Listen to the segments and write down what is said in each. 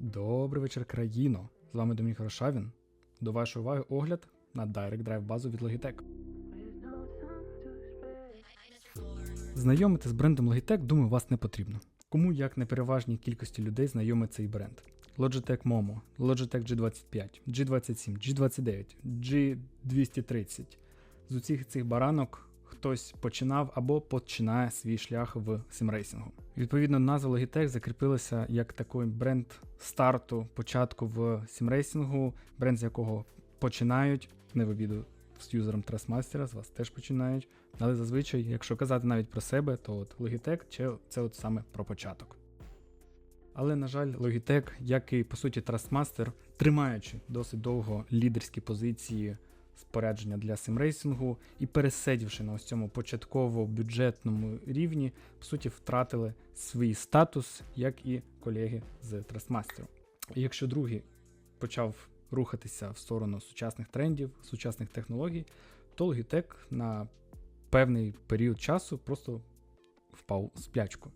Добрий вечір, країно! З вами Домінік Рошавін. До вашої уваги огляд на Direct Drive базу від Logitech. Знайомити з брендом Logitech, думаю, вас не потрібно. Кому як не переважній кількості людей знайомий цей бренд. Logitech Momo, Logitech G25, G27, G29, G230. З усіх цих баранок хтось починав або починає свій шлях в симрейсингу. Відповідно, назва Logitech закріпилася як такий бренд старту, початку в симрейсингу, бренд, з якого починають, не в обіду з юзером Trustmaster, з вас теж починають. Але зазвичай, якщо казати навіть про себе, то от Logitech це от саме про початок. Але, на жаль, Logitech, як і по суті Trustmaster, тримаючи досить довго лідерські позиції спорядження для симрейсингу і пересидівши на ось цьому початково бюджетному рівні, по суті, втратили свій статус, як і колеги з Trustmaster. Якщо другий почав рухатися в сторону сучасних трендів, сучасних технологій, то Logitech на певний період часу просто впав в сплячку.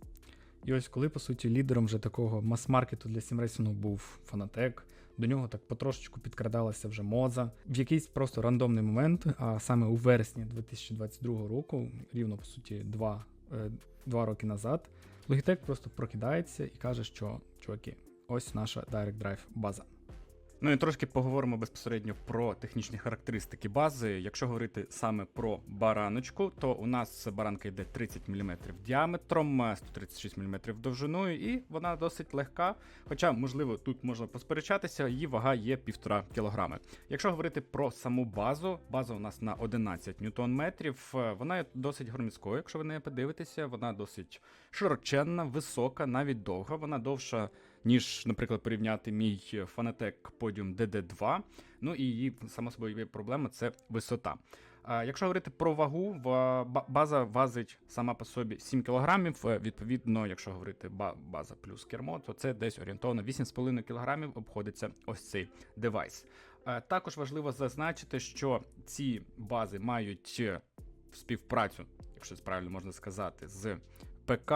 І ось коли, по суті, лідером вже такого мас-маркету для сімрейсингу був Fanatec, до нього так потрошечку підкрадалася вже моза. В якийсь просто рандомний момент, а саме у вересні 2022 року, рівно по суті, два, е, два роки назад, Logitech просто прокидається і каже, що чуваки, ось наша Direct Drive база. Ну і трошки поговоримо безпосередньо про технічні характеристики бази. Якщо говорити саме про бараночку, то у нас баранка йде 30 мм діаметром, 136 мм довжиною, і вона досить легка. Хоча, можливо, тут можна посперечатися, її вага є 1,5 кг. Якщо говорити про саму базу, база у нас на 11 ньютон-метрів, вона є досить громіською. Якщо ви неї подивитеся, вона досить широченна, висока, навіть довга. Вона довша ніж, наприклад, порівняти мій Fanatec Podium DD2. Ну і її само собою проблема це висота. Якщо говорити про вагу, база важить сама по собі 7 кг. Відповідно, якщо говорити база плюс кермо, то це десь орієнтовно 8,5 кг обходиться ось цей девайс. Також важливо зазначити, що ці бази мають співпрацю, якщо правильно можна сказати, з ПК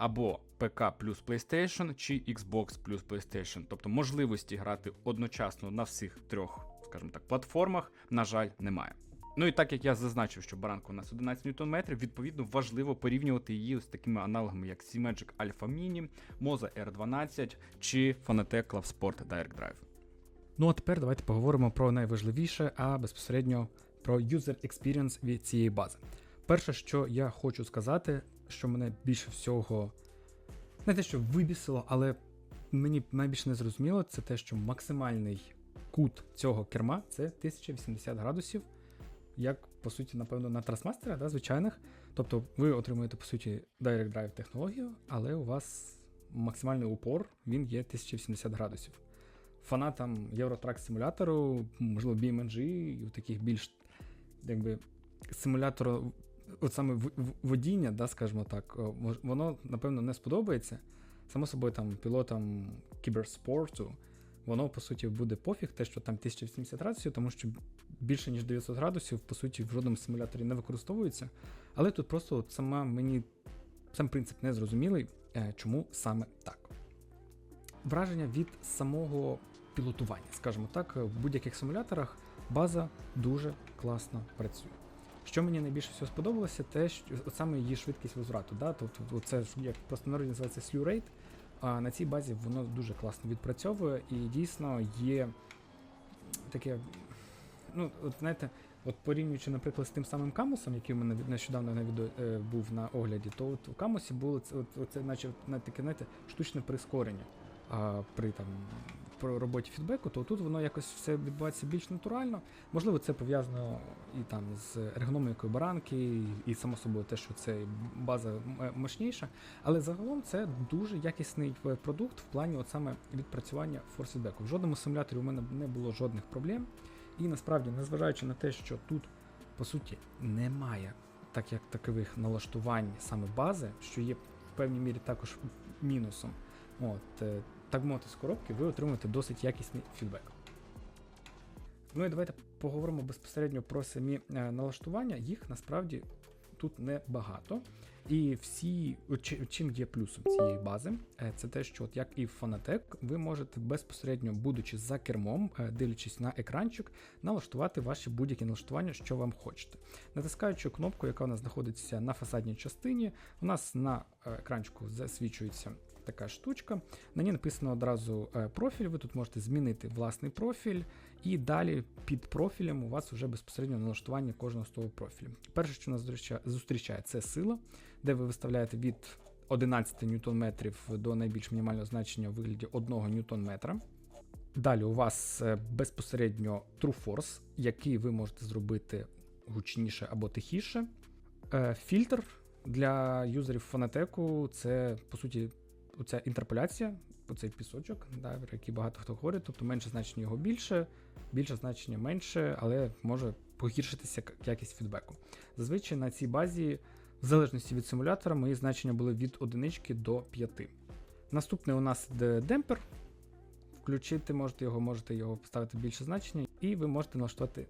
або ПК плюс PlayStation чи Xbox плюс PlayStation. Тобто можливості грати одночасно на всіх трьох, скажімо так, платформах, на жаль, немає. Ну і так як я зазначив, що баранка у нас 11 Нм, відповідно важливо порівнювати її з такими аналогами, як C-Magic Alpha Mini, Moza R12 чи Fanatec Club Sport Direct Drive. Ну а тепер давайте поговоримо про найважливіше, а безпосередньо про user experience від цієї бази. Перше, що я хочу сказати, що мене більше всього не те, що вибісило, але мені найбільше не зрозуміло, це те, що максимальний кут цього керма це 1080 градусів, як, по суті, напевно, на трасмастера, да, звичайних. Тобто ви отримуєте, по суті, Direct Drive технологію, але у вас максимальний упор він є 1080 градусів. Фанатам Євротрак симулятору, можливо, BMG і таких більш якби, симулятору от саме водіння, да, скажімо так, воно, напевно, не сподобається. Само собою, там, пілотам кіберспорту, воно, по суті, буде пофіг, те, що там 1080 градусів, тому що більше, ніж 900 градусів, по суті, в жодному симуляторі не використовується. Але тут просто от сама мені сам принцип не зрозумілий, е, чому саме так. Враження від самого пілотування, скажімо так, в будь-яких симуляторах база дуже класно працює. Що мені найбільше всього сподобалося, те, що от саме її швидкість возврату. Да? Тобто це як просто народі називається rate, а на цій базі воно дуже класно відпрацьовує і дійсно є таке. Ну, от знаєте, от порівнюючи, наприклад, з тим самим камусом, який у мене нещодавно на відео е, був на огляді, то от у камусі було це, от, це наче таке, знаєте, штучне прискорення а, при там про роботі фідбеку, то тут воно якось все відбувається більш натурально. Можливо, це пов'язано і там з ергономікою баранки, і, само собою те, що це база мощніша. Але загалом це дуже якісний продукт в плані от саме відпрацювання форсфідбеку. В жодному симуляторі у мене не було жодних проблем. І насправді, незважаючи на те, що тут, по суті, немає так як такових налаштувань саме бази, що є в певній мірі також мінусом. От, е, так мовити, з коробки, ви отримуєте досить якісний фідбек. Ну і давайте поговоримо безпосередньо про самі е, налаштування. Їх насправді тут небагато. І всі, чим є плюсом цієї бази, е, це те, що от як і в Fanatec, ви можете безпосередньо, будучи за кермом, е, дивлячись на екранчик, налаштувати ваші будь-які налаштування, що вам хочете. Натискаючи кнопку, яка у нас знаходиться на фасадній частині, у нас на екранчику засвічується така штучка. На ній написано одразу е, профіль. Ви тут можете змінити власний профіль, і далі під профілем у вас вже безпосередньо налаштування кожного з того профілю. Перше, що нас зустрічає, це сила, де ви виставляєте від 11 ньютон-метрів до найбільш мінімального значення у вигляді 1 ньютон-метра. Далі у вас е, безпосередньо True Force, який ви можете зробити гучніше або тихіше. Е, Фільтр для юзерів фанатеку це по суті оця інтерполяція, оцей пісочок, да, про який багато хто говорить, тобто менше значення його більше, більше значення менше, але може погіршитися якість фідбеку. Зазвичай на цій базі, в залежності від симулятора, мої значення були від одинички до 5. Наступний у нас демпер. Включити можете його, можете його поставити більше значення, і ви можете налаштувати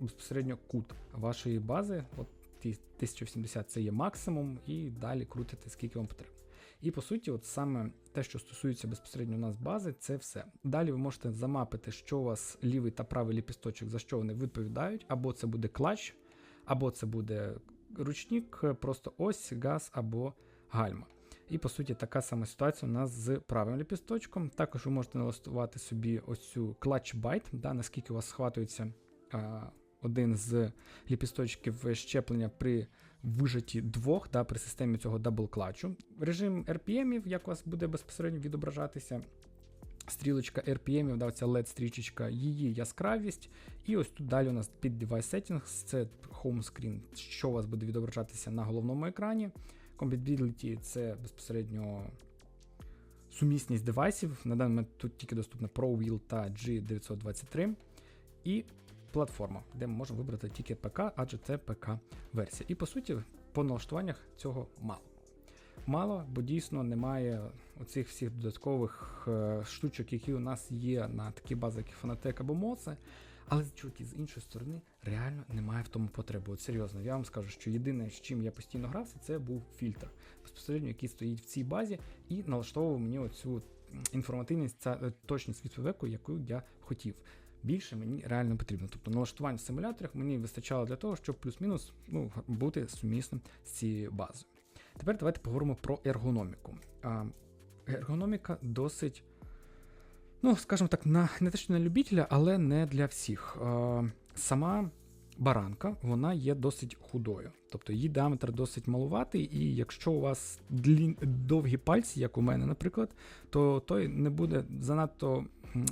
безпосередньо кут вашої бази. От ті 1080 це є максимум, і далі крутите, скільки вам потрібно. І по суті, от саме те, що стосується безпосередньо у нас бази, це все. Далі ви можете замапити, що у вас лівий та правий ліпісточок, за що вони відповідають, або це буде клач, або це буде ручник, просто ось, газ або гальма. І по суті, така сама ситуація у нас з правим ліпісточком. Також ви можете налаштувати собі ось цю клатч байт, да, наскільки у вас схватується а, один з ліпісточків щеплення при вижаті двох да, при системі цього дабл-клатчу. Режим RPM, як у вас буде безпосередньо відображатися. Стрілочка RPM, да, ця LED-стрічечка, її яскравість. І ось тут далі у нас під Device Settings, це Home Screen, що у вас буде відображатися на головному екрані. Compatibility – це безпосередньо сумісність девайсів. На даний момент тут тільки доступна ProWheel та G923. І платформа, де ми можемо вибрати тільки ПК, адже це ПК-версія. І по суті, по налаштуваннях цього мало. Мало, бо дійсно немає оцих всіх додаткових е, штучок, які у нас є на такі бази, як Fanatec або Moze. Але чуваки, з іншої сторони, реально немає в тому потреби. От серйозно, я вам скажу, що єдине, з чим я постійно грався, це був фільтр, безпосередньо, який стоїть в цій базі, і налаштовував мені оцю інформативність та е, точність відповіку, яку я хотів. Більше мені реально потрібно. Тобто налаштування в симуляторах мені вистачало для того, щоб плюс-мінус ну, бути сумісним з цією базою. Тепер давайте поговоримо про ергономіку. Ергономіка досить, ну, скажімо так, на, не те, що на любителя, але не для всіх. Сама баранка вона є досить худою. Тобто її діаметр досить малуватий, і якщо у вас длін, довгі пальці, як у мене, наприклад, то той не буде занадто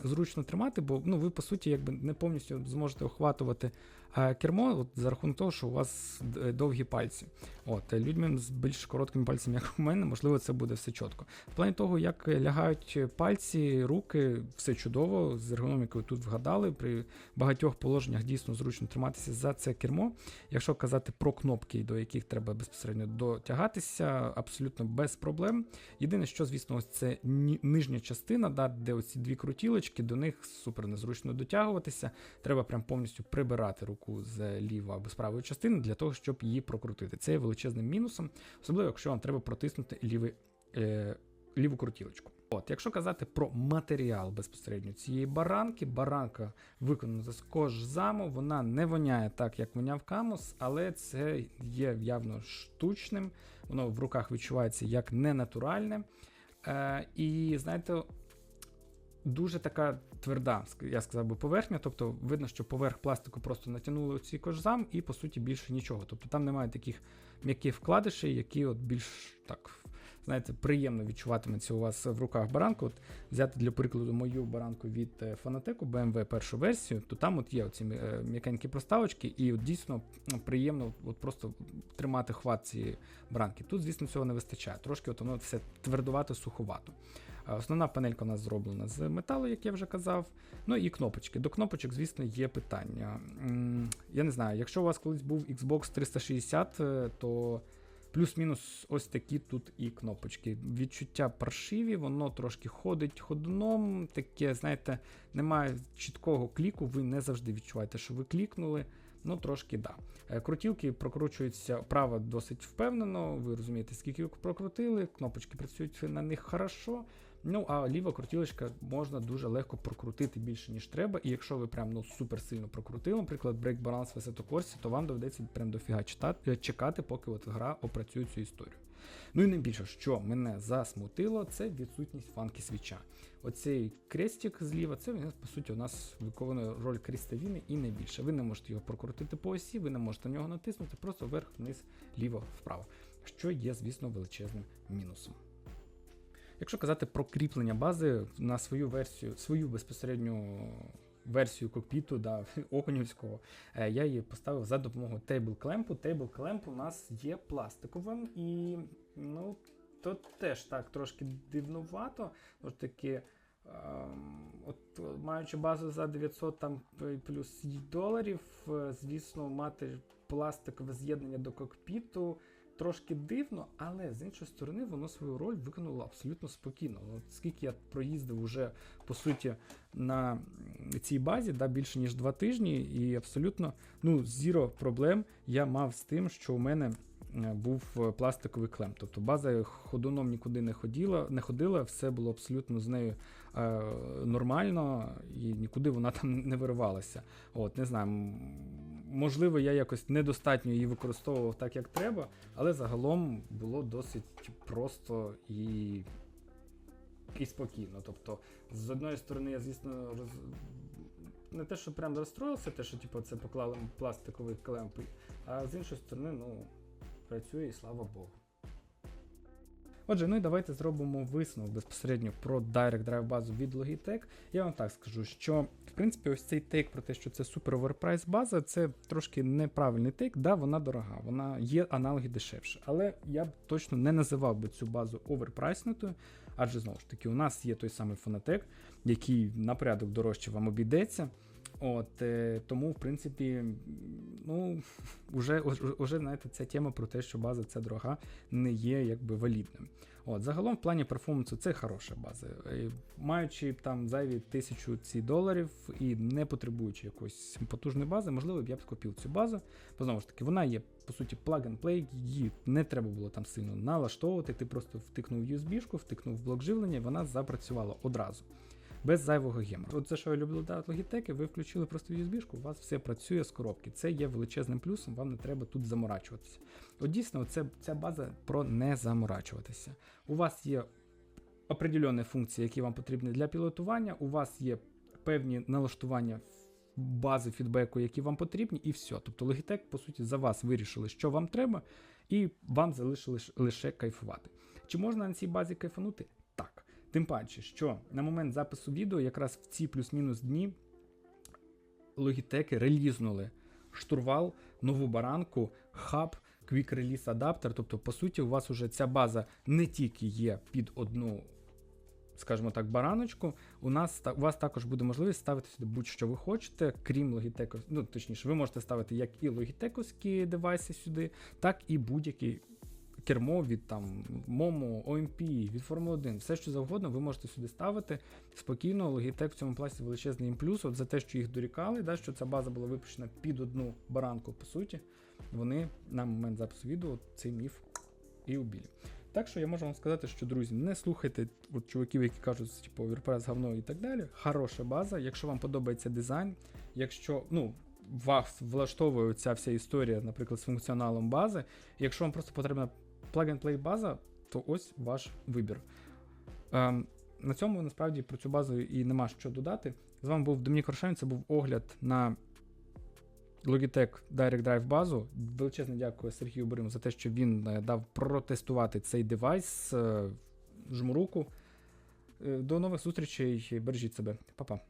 зручно тримати, бо ну, ви, по суті, якби не повністю зможете охватувати е, кермо от, за рахунок того, що у вас довгі пальці. От, е, людьми з більш короткими пальцями, як у мене, можливо, це буде все чітко. В плані того, як лягають пальці, руки, все чудово. З ергономікою тут вгадали. При багатьох положеннях дійсно зручно триматися за це кермо. Якщо казати про кнопки, до яких треба безпосередньо дотягатися, абсолютно без проблем. Єдине, що, звісно, ось це нижня частина, да, де оці дві крутілочки, до них супер незручно дотягуватися. Треба прям повністю прибирати руку з лівої або з правої частини для того, щоб її прокрутити. Це є величезним мінусом, особливо якщо вам треба протиснути лівий, е, ліву крутілочку. От, якщо казати про матеріал безпосередньо цієї баранки, баранка виконана з кожзаму, вона не воняє так, як воняв камус, але це є явно штучним, воно в руках відчувається як ненатуральне. Е, і знаєте, дуже така тверда, я сказав би, поверхня. Тобто видно, що поверх пластику просто натягнули ці кожзам, і по суті більше нічого. Тобто там немає таких м'яких вкладишей, які от більш так. Знаєте, приємно відчуватиметься у вас в руках баранку. От взяти для прикладу мою баранку від е, Fanatec, BMW першу версію, то там от є оці е, м'якенькі проставочки, і от дійсно ну, приємно от просто тримати хват цієї баранки. Тут, звісно, цього не вистачає. Трошки от воно все твердувато, суховато. Основна панелька у нас зроблена з металу, як я вже казав. Ну і кнопочки. До кнопочок, звісно, є питання. Я не знаю, якщо у вас колись був Xbox 360, е, то плюс-мінус ось такі тут і кнопочки. Відчуття паршиві, воно трошки ходить ходуном. Таке, знаєте, немає чіткого кліку, ви не завжди відчуваєте, що ви клікнули. Ну, трошки да. Е, Крутілки прокручуються право досить впевнено. Ви розумієте, скільки прокрутили, кнопочки працюють на них хорошо. Ну, а ліва крутілочка можна дуже легко прокрутити більше, ніж треба. І якщо ви прям ну, супер сильно прокрутили, наприклад, Break Balance в Assetto то вам доведеться прям дофіга читати, е, чекати, поки от гра опрацює цю історію. Ну і найбільше, що мене засмутило, це відсутність фанки свіча. Оцей крестик зліва, це він, по суті, у нас виконує роль крестовіни і не більше. Ви не можете його прокрутити по осі, ви не можете на нього натиснути, просто вверх, вниз, ліво, вправо. Що є, звісно, величезним мінусом. Якщо казати про кріплення бази на свою версію, свою безпосередню версію кокпіту да, Огнівського, е, я її поставив за допомогою. Table Clamp у нас є пластиковим і ну, то теж так трошки дивнувато. Тож таки, ем, от, маючи базу за 900 там, плюс доларів, е, звісно, мати пластикове з'єднання до кокпіту трошки дивно, але з іншої сторони воно свою роль виконало абсолютно спокійно. Скільки я проїздив уже по суті на цій базі, да, більше ніж два тижні, і абсолютно ну, зіро проблем я мав з тим, що у мене був е, пластиковий клем. Тобто база ходуном нікуди не ходила, не ходила, все було абсолютно з нею е, нормально, і нікуди вона там не виривалася. От, не знаю, можливо, я якось недостатньо її використовував так, як треба, але загалом було досить просто і, і спокійно. Тобто, з одної сторони, я, звісно, роз... не те, що прям розстроївся, те, що типу, це поклали пластиковий клемп, а з іншої сторони, ну, працює і слава Богу. Отже, ну і давайте зробимо висновок безпосередньо про Direct Drive базу від Logitech. Я вам так скажу, що в принципі ось цей тейк про те, що це супер оверпрайс база, це трошки неправильний тейк. Да, вона дорога, вона є аналоги дешевше. Але я б точно не називав би цю базу оверпрайснутою, адже знову ж таки, у нас є той самий Fanatec, який на порядок дорожче вам обійдеться. От, е, тому, в принципі, ну, уже, уже, знаєте, ця тема про те, що база ця дорога, не є якби валідним. От, загалом, в плані перформансу, це хороша база. Е, Маючи там зайві тисячу ці доларів і не потребуючи якоїсь потужної бази, можливо, б я б купив цю базу. Бо знову ж таки, вона є, по суті, plug-and-play, її не треба було там сильно налаштовувати. Ти просто втикнув USB-шку, втикнув блок живлення, вона запрацювала одразу. Без зайвого гемору. От це, що я люблю да, Logitech, ви включили просто USB-шку, у вас все працює з коробки. Це є величезним плюсом, вам не треба тут заморачуватися. От дійсно, це, ця база про не заморачуватися. У вас є определені функції, які вам потрібні для пілотування, у вас є певні налаштування бази фідбеку, які вам потрібні, і все. Тобто Logitech, по суті, за вас вирішили, що вам треба, і вам залишили лише кайфувати. Чи можна на цій базі кайфанути? Тим паче, що на момент запису відео, якраз в ці плюс-мінус дні, Logitech релізнули штурвал, нову баранку, хаб, Quick Release адаптер. Тобто, по суті, у вас уже ця база не тільки є під одну, скажімо так, бараночку. У нас у вас також буде можливість ставити сюди будь-що ви хочете, крім Logitech. Ну, точніше, ви можете ставити як і Logitech девайси сюди, так і будь-який кермо від там Momo, OMP, від Формули 1, все що завгодно, ви можете сюди ставити спокійно. Logitech в цьому пласі величезний їм плюс. От за те, що їх дорікали, да, що ця база була випущена під одну баранку, по суті, вони на момент запису відео цей міф і убілі. Так що я можу вам сказати, що друзі, не слухайте от чуваків, які кажуть, типу, WordPress говно і так далі. Хороша база. Якщо вам подобається дизайн, якщо ну, вас влаштовує ця вся історія, наприклад, з функціоналом бази, якщо вам просто потрібна plug-and-play база, то ось ваш вибір. Ем, на цьому насправді про цю базу і нема що додати. З вами був Домінік Рошен, це був огляд на Logitech Direct Drive базу. Величезне дякую Сергію Бориму за те, що він е, дав протестувати цей девайс. Е, Жму руку. Е, До нових зустрічей. Бережіть себе. Па-па.